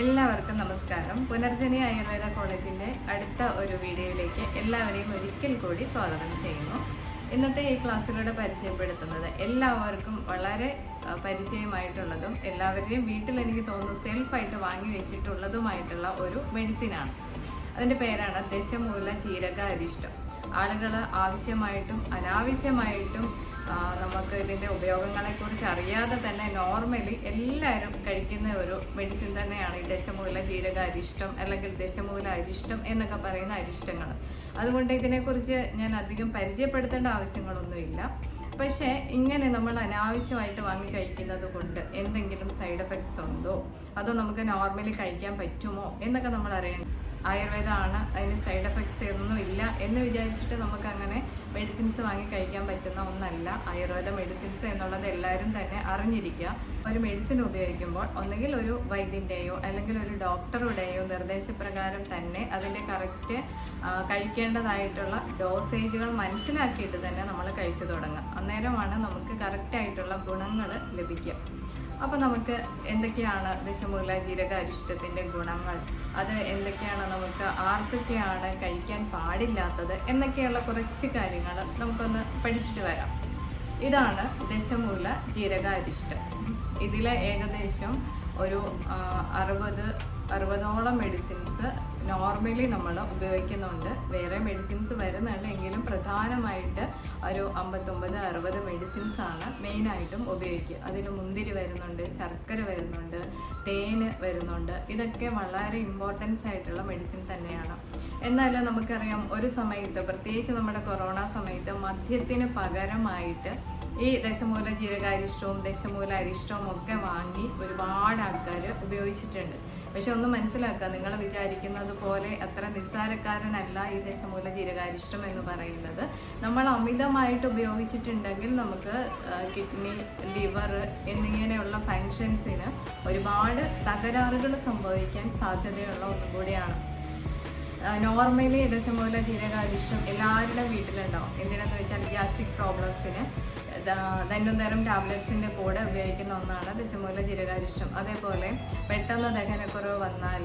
എല്ലാവർക്കും നമസ്കാരം. പുനർജനി ആയുർവേദ കോളേജിന്റെ അടുത്ത ഒരു വീഡിയോയിലേക്ക് എല്ലാവരെയും ഒരിക്കൽ കൂടി സ്വാഗതം ചെയ്യുന്നു. ഇന്നത്തെ ഈ ക്ലാസ്സിലൂടെ പരിചയപ്പെടുത്തുന്നത് എല്ലാവർക്കും വളരെ പരിചയമായിട്ടുള്ളതും എല്ലാവരുടെയും വീട്ടിൽ എനിക്ക് തോന്നുന്നു സെൽഫായിട്ട് വാങ്ങി വെച്ചിട്ടുള്ളതുമായിട്ടുള്ള ഒരു മെഡിസിനാണ് അതിന്റെ പേരാണ് ദശമൂല ജീരക അരിഷ്ടം. ആളുകൾ ആവശ്യമായിട്ടും അനാവശ്യമായിട്ടും നമുക്ക് ഇതിന്റെ ഉപയോഗങ്ങളെക്കുറിച്ച് അറിയാതെ തന്നെ നോർമലി എല്ലാവരും കഴിക്കുന്ന ഒരു മെഡിസിൻ തന്നെയാണ് ഈ ദശമൂല ജീരക അരിഷ്ടം അല്ലെങ്കിൽ ദശമൂല അരിഷ്ടം എന്നൊക്കെ പറയുന്ന അരിഷ്ടങ്ങൾ. അതുകൊണ്ട് ഇതിനെക്കുറിച്ച് ഞാൻ അധികം പരിചയപ്പെടുത്തേണ്ട ആവശ്യങ്ങളൊന്നുമില്ല. പക്ഷേ ഇങ്ങനെ നമ്മൾ അനാവശ്യമായിട്ട് വാങ്ങി കഴിക്കുന്നത് കൊണ്ട് എന്തെങ്കിലും സൈഡ് എഫക്ട്സ് ഉണ്ടോ? അതോ നമുക്ക് നോർമലി കഴിക്കാൻ പറ്റുമോ? എന്നൊക്കെ നമ്മൾ അറിയണം ആയുർവേദമാണ് അതിന് സൈഡ് എഫക്ട്സ് ഒന്നും ഇല്ല എന്ന് വിചാരിച്ചിട്ട് നമുക്ക് അങ്ങനെ മെഡിസിൻസ് വാങ്ങി കഴിക്കാൻ പറ്റുന്ന ഒന്നല്ല. ആയുർവേദ മെഡിസിൻസ് എന്നുള്ളത് എല്ലാവരും തന്നെ അറിഞ്ഞിരിക്കുക. ഒരു മെഡിസിൻ ഉപയോഗിക്കുമ്പോൾ ഒന്നുകിൽ ഒരു വൈദ്യന്റെയോ അല്ലെങ്കിൽ ഒരു ഡോക്ടറുടെയോ നിർദ്ദേശപ്രകാരം തന്നെ അതിന്റെ കറക്റ്റ് കഴിക്കേണ്ടതായിട്ടുള്ള ഡോസേജുകൾ മനസ്സിലാക്കിയിട്ട് തന്നെ നമ്മൾ കഴിച്ചു തുടങ്ങുക. അന്നേരമാണ് നമുക്ക് കറക്റ്റായിട്ടുള്ള ഗുണങ്ങൾ ലഭിക്കുക. അപ്പോൾ നമുക്ക് എന്തൊക്കെയാണ് ദശമൂല ജീരക അരിഷ്ടത്തിന്റെ ഗുണങ്ങൾ? അത് എന്തൊക്കെയാണ്? നമുക്ക് ആർക്കൊക്കെയാണ് കഴിക്കാൻ പാടില്ലാത്തത്? എന്നൊക്കെയുള്ള കുറച്ച് കാര്യങ്ങൾ നമുക്കൊന്ന് പഠിച്ചിട്ട് വരാം. ഇതാണ് ദശമൂല ജീരക അരിഷ്ടം. ഇതിലെ ഏകദേശം ഒരു അറുപത് അറുപതോളം മെഡിസിൻസ് നോർമലി നമ്മൾ ഉപയോഗിക്കുന്നുണ്ട്. വേറെ മെഡിസിൻസ് വരുന്നുണ്ട്. എങ്കിലും പ്രധാനമായിട്ട് ഒരു അമ്പത്തൊമ്പത് അറുപത് മെഡിസിൻസ് ആണ് മെയിനായിട്ടും ഉപയോഗിക്കുക. അതിൽ മുന്തിരി വരുന്നുണ്ട് ശർക്കര വരുന്നുണ്ട് തേന് വരുന്നുണ്ട്. ഇതൊക്കെ വളരെ ഇമ്പോർട്ടൻസ് ആയിട്ടുള്ള മെഡിസിൻ തന്നെയാണ്. എന്നാലും നമുക്കറിയാം ഒരു സമയത്ത് പ്രത്യേകിച്ച് നമ്മുടെ കൊറോണ സമയത്ത് മദ്യത്തിന് പകരമായിട്ട് ഈ ദശമൂല ജീരകാരിഷ്ടവും ദശമൂല അരിഷ്ടവും ഒക്കെ വാങ്ങി ഒരുപാട് ആൾക്കാർ ഉപയോഗിച്ചിട്ടുണ്ട്. പക്ഷെ ഒന്ന് മനസ്സിലാക്കുക നിങ്ങൾ വിചാരിക്കുന്നത് പോലെ അത്ര നിസ്സാരക്കാരനല്ല ഈ ദശമൂല ജീരകാരിഷ്ടം എന്ന് പറയുന്നത്. നമ്മൾ അമിതമായിട്ട് ഉപയോഗിച്ചിട്ടുണ്ടെങ്കിൽ നമുക്ക് കിഡ്നി ലിവർ എന്നിങ്ങനെയുള്ള ഫങ്ഷൻസിന് ഒരുപാട് തകരാറുകൾ സംഭവിക്കാൻ സാധ്യതയുള്ള ഒന്നും കൂടിയാണ്. നോർമലി ദശമൂല ജീരകാരിഷ്ടം എല്ലാവരുടെ വീട്ടിലുണ്ടാവും. എന്തിനാന്ന് വെച്ചാൽ ഗ്യാസ്ട്രിക് പ്രോബ്ലംസിന്. ദൈനംതരം ടാബ്ലറ്റ്സിന്റെ കൂടെ ഉപയോഗിക്കുന്ന ഒന്നാണ് ദശമൂല ജീരകാരിഷ്ടം അതേപോലെ പെട്ടെന്ന് ദഹനക്കുറവ് വന്നാൽ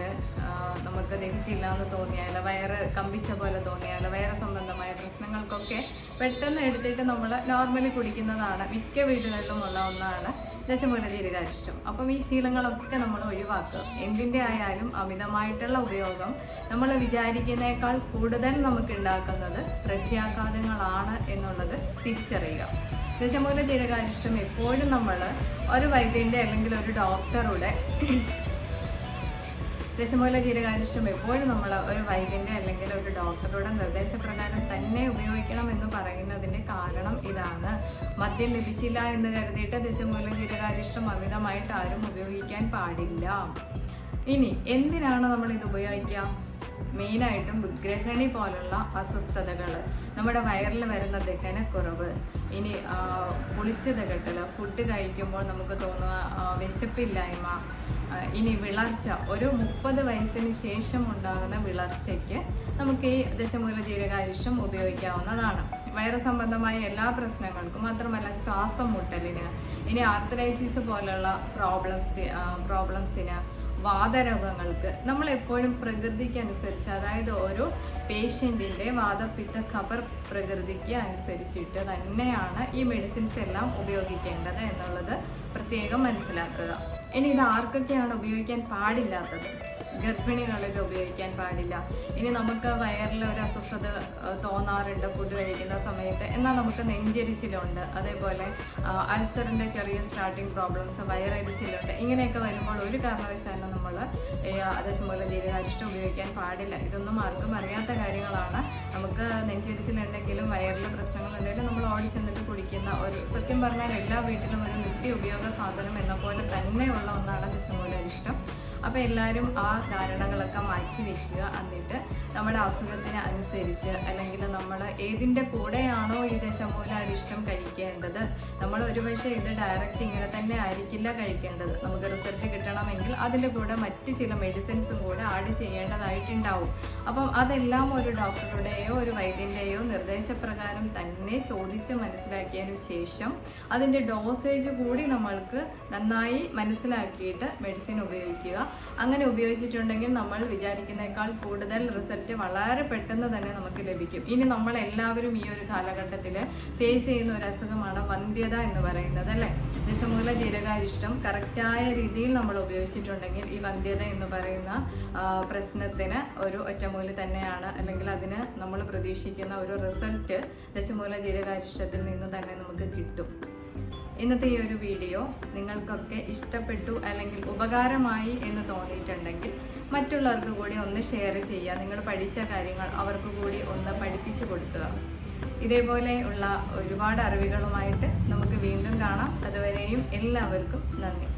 നമുക്ക് ദഹിച്ചില്ല എന്ന് തോന്നിയാൽ വയറ് കമ്പിച്ച പോലെ തോന്നിയാൽ വയറ് സംബന്ധമായ പ്രശ്നങ്ങൾക്കൊക്കെ പെട്ടെന്ന് എടുത്തിട്ട് നമ്മൾ നോർമലി കുടിക്കുന്നതാണ്. മിക്ക വീടുകളിലും ഉള്ള ഒന്നാണ്. ദശമൂല ജീരകാരിഷ്ടം അപ്പം ഈ ശീലങ്ങളൊക്കെ നമ്മൾ ഒഴിവാക്കുക. എന്തിന്റെ ആയാലും അമിതമായിട്ടുള്ള ഉപയോഗം നമ്മൾ വിചാരിക്കുന്നേക്കാൾ കൂടുതൽ നമുക്ക് ഉണ്ടാക്കുന്നത് പ്രത്യാഘാതങ്ങളാണ് എന്നുള്ളത് തിരിച്ചറിയുക. ദശമൂല ജീരകാരിഷ്ടം എപ്പോഴും നമ്മൾ ഒരു വൈദ്യന്റെ അല്ലെങ്കിൽ ഒരു ഡോക്ടറുടെ ദശമൂല ജീരകാരിഷ്ടം എപ്പോഴും നമ്മൾ ഒരു വൈദ്യന്റെ അല്ലെങ്കിൽ ഒരു ഡോക്ടറുടെ നിർദ്ദേശപ്രകാരം തന്നെ ഉപയോഗിക്കണം എന്ന് പറയുന്നതിന്റെ കാരണം ഇതാണ്. മദ്യം ലഭിച്ചില്ല എന്ന് കരുതിയിട്ട് ദശമൂല ജീരകാരിഷ്ടം അമിതമായിട്ട് ആരും ഉപയോഗിക്കാൻ പാടില്ല. ഇനി എന്തിനാണ് നമ്മൾ ഇത് ഉപയോഗിക്കുക? മെയിനായിട്ടും ഗ്രഹണി പോലുള്ള അസ്വസ്ഥതകൾ നമ്മുടെ വയറിൽ വരുന്ന ദഹനക്കുറവ്. ഇനി കുളിച്ച് തകട്ടൽ ഫുഡ് കഴിക്കുമ്പോൾ നമുക്ക് തോന്നുക വിശപ്പില്ലായ്മ ഇനി വിളർച്ച. ഒരു മുപ്പത് വയസ്സിന് ശേഷം ഉണ്ടാകുന്ന വിളർച്ചയ്ക്ക് നമുക്ക് ഈ ദശമൂല ജീരകാരിഷ്ടം ഉപയോഗിക്കാവുന്നതാണ്. വയറ് സംബന്ധമായ എല്ലാ പ്രശ്നങ്ങൾക്കും മാത്രമല്ല ശ്വാസം മുട്ടലിന്. ഇനി ആർത്തറൈറ്റിസ് പോലുള്ള പ്രോബ്ലം പ്രോബ്ലംസിന് വാതരോഗങ്ങൾക്ക് നമ്മൾ എപ്പോഴും പ്രകൃതിക്ക് അനുസരിച്ച് അതായത് ഓരോ പേഷ്യന്റിന്റെ വാദപ്പിത്ത കവർ പ്രകൃതിക്ക് അനുസരിച്ചിട്ട് തന്നെയാണ് ഈ മെഡിസിൻസ് എല്ലാം ഉപയോഗിക്കേണ്ടത് എന്നുള്ളത് പ്രത്യേകം മനസ്സിലാക്കുക. ഇനി ഇത് ആർക്കൊക്കെയാണ് ഉപയോഗിക്കാൻ പാടില്ലാത്തത്? ഗർഭിണികൾ ഇത് ഉപയോഗിക്കാൻ പാടില്ല. ഇനി നമുക്ക് വയറിൽ ഒരു അസ്വസ്ഥത തോന്നാറുണ്ട് ഫുഡ് കഴിക്കുന്ന സമയത്ത്. എന്നാൽ നമുക്ക് നെഞ്ചെരിച്ചിലുണ്ട്. അതേപോലെ അൾസറിന്റെ ചെറിയ സ്റ്റാർട്ടിങ് പ്രോബ്ലംസ് വയറരിച്ചിലുണ്ട്. ഇങ്ങനെയൊക്കെ വരുമ്പോൾ ഒരു കാരണവശാലും നമ്മൾ അതേസമയം ജീരകാരിഷ്ടം ഉപയോഗിക്കാൻ പാടില്ല. ഇതൊന്നും ആർക്കും അറിയാത്ത കാര്യങ്ങളാണ്. നമുക്ക് നെഞ്ചെരിച്ചിലുണ്ടെങ്കിലും വയറിൽ പ്രശ്നങ്ങളുണ്ടെങ്കിലും നമ്മൾ ഓടി ചെന്നിട്ട് കുടിക്കുന്ന ഒരു സത്യം പറഞ്ഞാൽ എല്ലാ വീട്ടിലും ഒരു നിത്യ ഉപയോഗ സാധനം എന്ന പോലെ തന്നെയുള്ള ഒന്നാണ് ദശമൂല ഇഷ്ടം. അപ്പോൾ എല്ലാവരും ആ ധാരണകളൊക്കെ മാറ്റി വയ്ക്കുക എന്നിട്ട് നമ്മുടെ അസുഖത്തിന് അനുസരിച്ച് അല്ലെങ്കിൽ നമ്മൾ ഏതിന്റെ കൂടെയാണോ ഈ ദശമൂല അരിഷ്ടം കഴിക്കേണ്ടത് നമ്മൾ ഒരുപക്ഷെ ഇത് ഡയറക്റ്റ് ഇങ്ങനെ തന്നെ ആയിരിക്കില്ല കഴിക്കേണ്ടത്. നമുക്ക് റിസൾട്ട് കിട്ടണമെങ്കിൽ അതിന്റെ കൂടെ മറ്റ് ചില മെഡിസിൻസും കൂടെ ആഡ് ചെയ്യേണ്ടതായിട്ടുണ്ടാവും. അപ്പം അതെല്ലാം ഒരു ഡോക്ടറുടെയോ ഒരു വൈദ്യന്റെയോ നിർദ്ദേശപ്രകാരം തന്നെ ചോദിച്ച് മനസ്സിലാക്കിയതിനു ശേഷം അതിന്റെ ഡോസേജ് കൂടി നമ്മൾക്ക് നന്നായി മനസ്സിലാക്കിയിട്ട് മെഡിസിൻ ഉപയോഗിക്കുക. അങ്ങനെ ഉപയോഗിച്ചിട്ടുണ്ടെങ്കിൽ നമ്മൾ വിചാരിക്കുന്നേക്കാൾ കൂടുതൽ റിസൾട്ട് വളരെ പെട്ടെന്ന് തന്നെ നമുക്ക് ലഭിക്കും. ഇനി നമ്മൾ എല്ലാവരും ഈ ഒരു കാലഘട്ടത്തിൽ ഫേസ് ചെയ്യുന്ന ഒരു അസുഖമാണ് വന്ധ്യത എന്ന് പറയുന്നത് അല്ലേ? ദശമൂല ജീരകാരിഷ്ടം കറക്റ്റായ രീതിയിൽ നമ്മൾ ഉപയോഗിച്ചിട്ടുണ്ടെങ്കിൽ ഈ വന്ധ്യത എന്ന് പറയുന്ന പ്രശ്നത്തിന് ഒരു ഒറ്റമൂലി തന്നെയാണ്. അല്ലെങ്കിൽ അതിന് നമ്മൾ പ്രതീക്ഷിക്കുന്ന ഒരു റിസൾട്ട് ദശമൂല ജീരകാരിഷ്ടത്തിൽ നിന്ന് തന്നെ നമുക്ക് കിട്ടും. ഇന്നത്തെ ഈ ഒരു വീഡിയോ നിങ്ങൾക്കൊക്കെ ഇഷ്ടപ്പെട്ടു അല്ലെങ്കിൽ ഉപകാരമായി എന്ന് തോന്നിയിട്ടുണ്ടെങ്കിൽ മറ്റുള്ളവർക്ക് കൂടി ഒന്ന് ഷെയർ ചെയ്യുക. നിങ്ങൾ പഠിച്ച കാര്യങ്ങൾ അവർക്ക് കൂടി ഒന്ന് പഠിപ്പിച്ചു കൊടുക്കുക. ഇതേപോലെ ഉള്ള ഒരുപാട് അറിവുകളുമായിട്ട് നമുക്ക് വീണ്ടും കാണാം. അതുവരെയും എല്ലാവർക്കും നന്ദി.